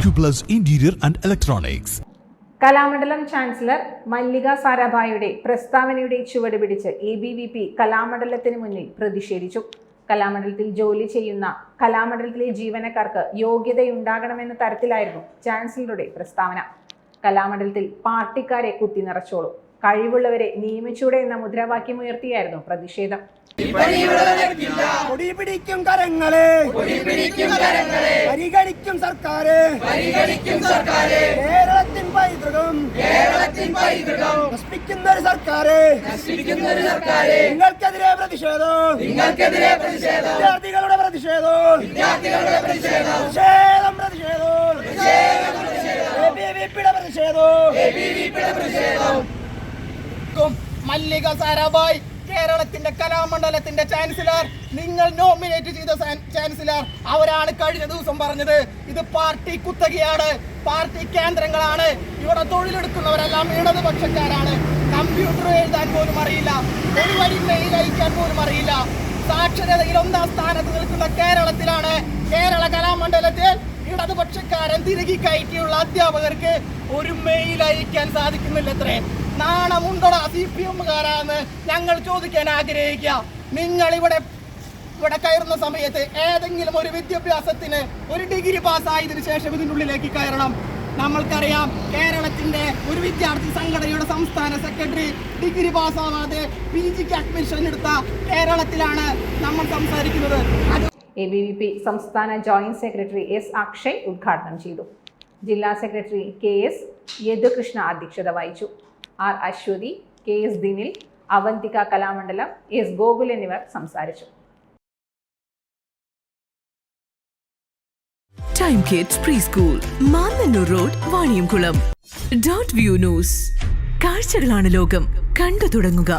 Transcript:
Acuplus interior and Electronics. Kalamandalam chancellor Mallika സാരാഭായിയുടെ പ്രസ്താവനയുടെ ചുവട് പിടിച്ച് എ ബി വി പി കലാമണ്ഡലത്തിന് മുന്നിൽ പ്രതിഷേധിച്ചു. കലാമണ്ഡലത്തിൽ ജോലി ചെയ്യുന്ന കലാമണ്ഡലത്തിലെ ജീവനക്കാർക്ക് യോഗ്യതയുണ്ടാകണമെന്ന തരത്തിലായിരുന്നു ചാൻസലറുടെ പ്രസ്താവന. കലാമണ്ഡലത്തിൽ പാർട്ടിക്കാരെ കുത്തി നിറച്ചോളൂ കഴിവുള്ളവരെ നിയമിച്ചൂടെ എന്ന മുദ്രാവാക്യം ഉയർത്തിയായിരുന്നു പ്രതിഷേധം. പിടിക്കും കരങ്ങളെ. പരിഗണിക്കും സർക്കാര്. കേരളത്തിൻ പൈതൃകം. നശിപ്പിക്കുന്ന ഒരു സർക്കാര്. നിങ്ങൾക്കെതിരെ പ്രതിഷേധം. വിദ്യാർത്ഥികളുടെ പ്രതിഷേധം. പ്രതിഷേധം. പ്രതിഷേധം. മല്ലിക സാരാഭായ് കേരളത്തിന്റെ കലാമണ്ഡലത്തിന്റെ ചാൻസലർ. നിങ്ങൾ നോമിനേറ്റ് ചെയ്ത ചാൻസലർ. അവരാണ് കഴിഞ്ഞ ദിവസം പറഞ്ഞത് ഇത് പാർട്ടി കുത്തകയാണ് പാർട്ടി കേന്ദ്രങ്ങളാണ്. ഇവിടെ തൊഴിലെടുക്കുന്നവരെല്ലാം ഇടതുപക്ഷക്കാരാണ്. കമ്പ്യൂട്ടർ എഴുതാൻ പോലും അറിയില്ല ഒരു വരി മെയിൽ അയക്കാൻ പോലും അറിയില്ല. സാക്ഷരതയിൽ ഒന്നാം സ്ഥാനത്ത് നിൽക്കുന്ന കേരളത്തിലാണ് കേരള കലാമണ്ഡലത്തിൽ ഇടതുപക്ഷക്കാരൻ തിരികെ കയറ്റിയുള്ള അധ്യാപകർക്ക് ഒരു മെയിൽ അയക്കാൻ സാധിക്കുന്നില്ലത്രേ നാണമുണ്ടോടാ സി പി എമ്മുകാരാന്ന് ഞങ്ങൾ ചോദിക്കാൻ ആഗ്രഹിക്കുക. നിങ്ങൾ ഇവിടെ ഇവിടെ കയറുന്ന സമയത്ത് ഏതെങ്കിലും ഒരു വിദ്യാഭ്യാസത്തിന് ഒരു ഡിഗ്രി പാസ്സായതിനു ശേഷം ഇതിനുള്ളിലേക്ക് കയറണം. നമ്മൾക്കറിയാം കേരളത്തിന്റെ ഒരു വിദ്യാർത്ഥി സംഘടനയുടെ സംസ്ഥാന സെക്രട്ടറി ഡിഗ്രി പാസ്സാവാതെ പി ജിക്ക് അഡ്മിഷൻ എടുത്ത കേരളത്തിലാണ് നമ്മൾ സംസാരിക്കുന്നത്. എ ബി വി പി സംസ്ഥാന ജോയിന്റ് സെക്രട്ടറി എസ് അക്ഷയ് ഉദ്ഘാടനം ചെയ്തു. ജില്ലാ സെക്രട്ടറി കെ എസ് യദുകൃഷ്ണ അധ്യക്ഷത വഹിച്ചു. R Aswathy K S Dinil Avanthika Kalamandalam S Gokul എന്നിവർ സംസാരിച്ചു. Time kids pre school Mannannur road Vaniyamkulam dot view news കാഴ്ചകളാണ് ലോകം. കണ്ടു തുടങ്ങുക.